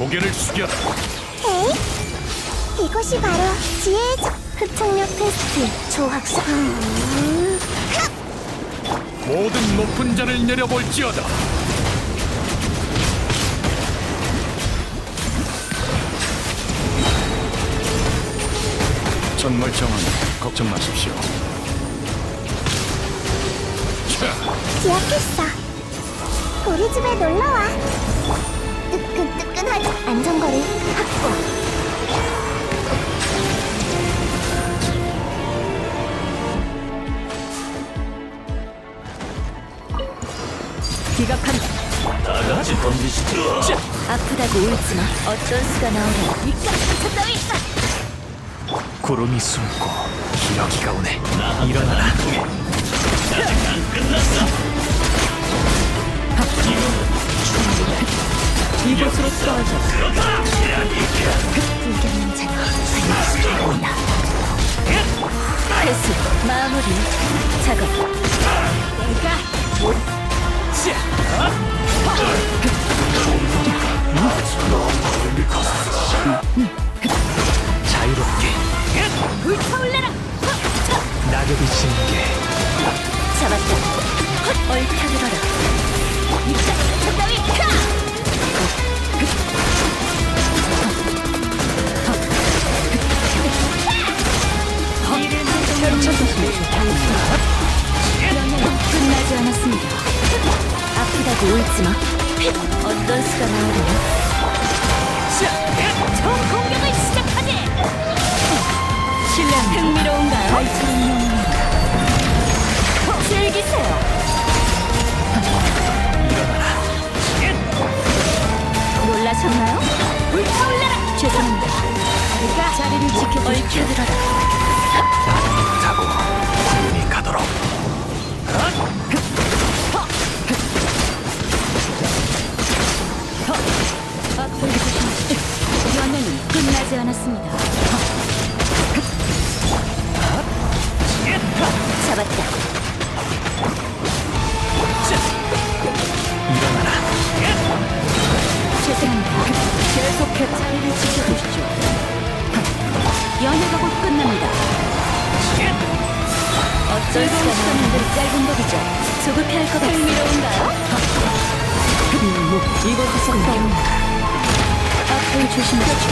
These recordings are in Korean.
고개를 숙여라. 에이? 이것이 바로 지혜의 자- 흡착력 테스트 조학사 음, 모든 높은 자를 내려볼지어다. 전말정은 걱정 마십시오. 자, 기억했어 우리 집에 놀러와 뜨끈뜨끈하지 안전거리 확보 기각한다. 다 같이 덤비시죠. 아프다고 울지 마. 어떤 수가 나오려. 이깟 상처 따위. 구름이 숨고 기러기가 오네. 일어나라. 아직 안 끝났어. 이곳으로 떨어져. 불경한 자가. 회수. 마무리. 작업. 자 아프다고 울지마. 어떤 수가 나오려나? 총 공격을 시작하지! 실례 흥미로운가요? 즐기세요. 놀라셨나요? 불타올라라! 죄송합니다. 우리가 자리를 지켜 얽혀들어라. 자리를 지켜주시죠. 연애가 곧 끝납니다. 어쩔 수가 없는 짧은 법이죠. 조급해 할 것 같습니다. 흥미로운가요? 이곳에서 싸웁니다. 앞을 조심하시죠.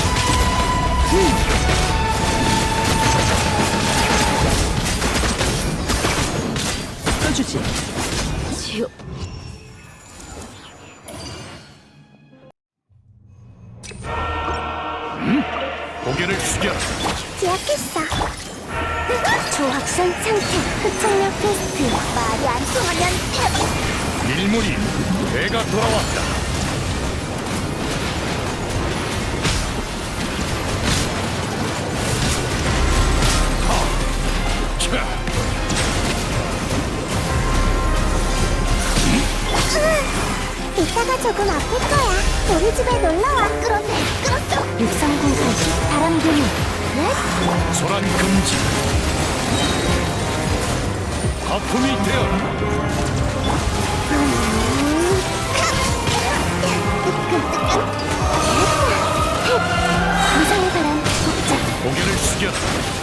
써주지. 안 통하면 대박 일물이 내가 돌아왔다. 자, 이따가 조금 아플 거야. 우리 집에 놀러 와. 끌었네 끌었어 육상공사지 바람둥이. 넷 소란 금지. 아픔이 되어라. 이상의 바람 고개를 숙여라.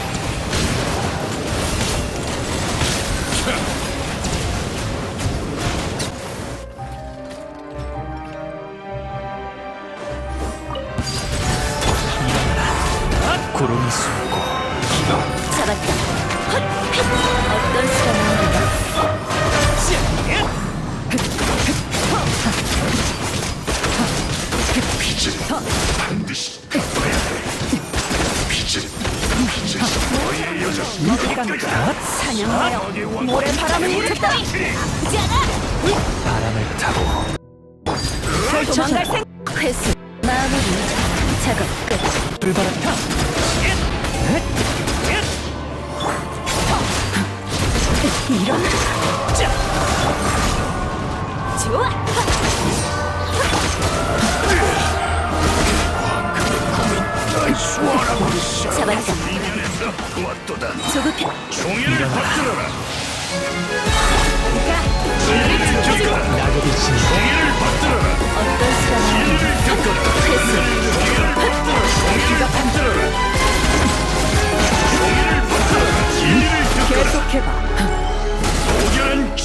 사냥하여 모래 바람을 일으켰다. 아프지 않아? 바람을 타고 도망갈 생 회수 마무리 작업 끝. 불바람 타. 이런 좋아. 잡았다. 왔도다. 조급해. 종이를 받들어라. 종이를 받들어라. 어떤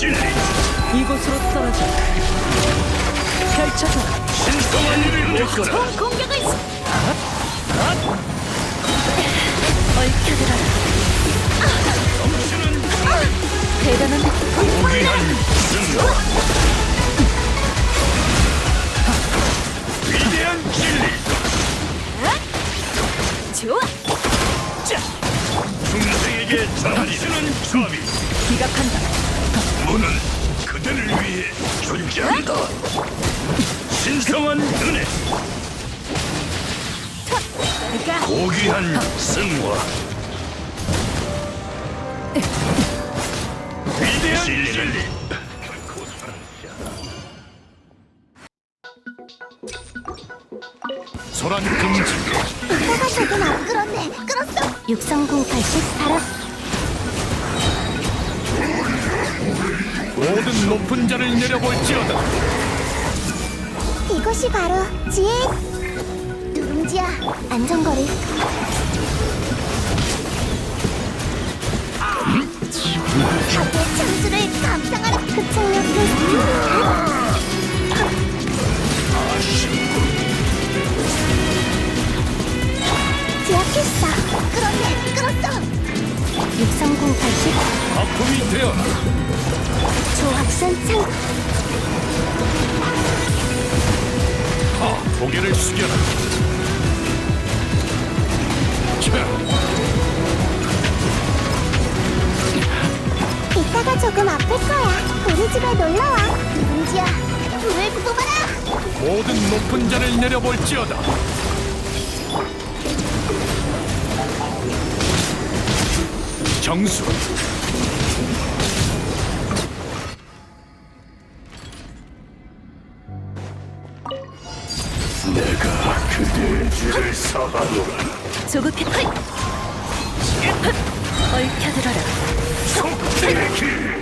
이곳으로 떨어져. 펼쳐봐. 신성한 일을 겪어라. 공격을. 은 대단한 고귀한 위대한 진리. 좋아 중생에게 전하리는 수업이 기각한다 문은 그대를 위해 존재한다. 신성한 은혜, 고귀한 승화. 위대한 진리. 소란 금지. 이따가 조금 안 끌었네. 끌었어. 63080 바람. 모든 높은 자를 내려볼지어다. 이것이 바로 지혜. 누룽지야, 안전거리. 감상하라. 흡착력 기억했어. 끌었네, 끌었어. 63080 아픔이 되어라. 조합선 창. 아, 고개를 숙여라. 자, 이따가 조금 아플 거야. 우리 집에 놀러 와. 누룽지야, 불을 뽑아라. 모든 높은 자를 내려볼지어다. 정수. 내가 그대의 죄를 사하노라. 조급해 헐! 얽혀들어라. 길.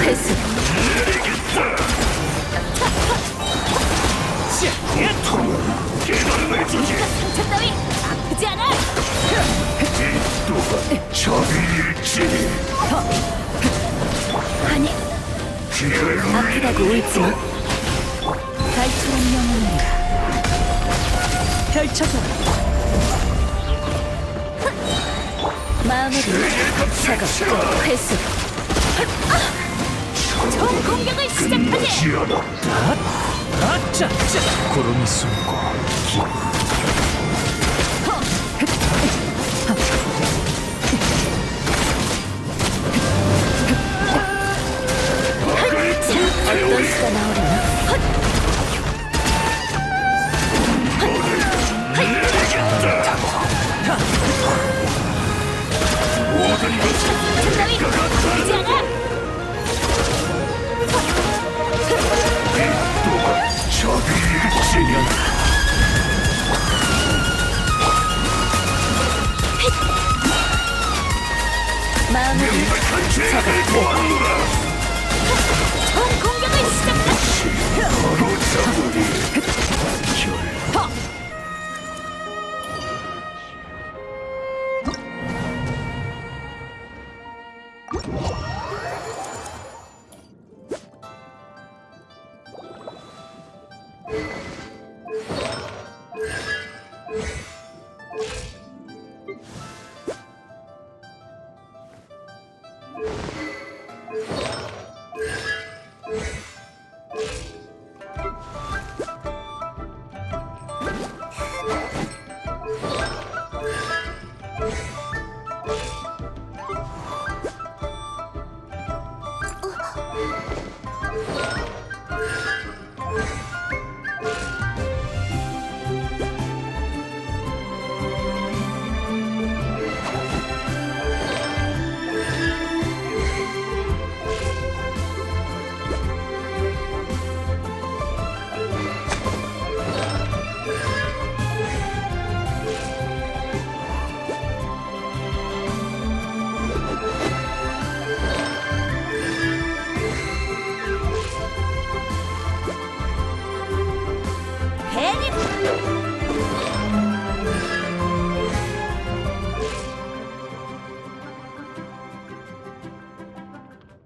회수 아프다고 울지 마. 달처럼 영원히 펼쳐 マーメリーサガフェス超攻しちゃったぜあっちゃっちゃにすかどうした 명백한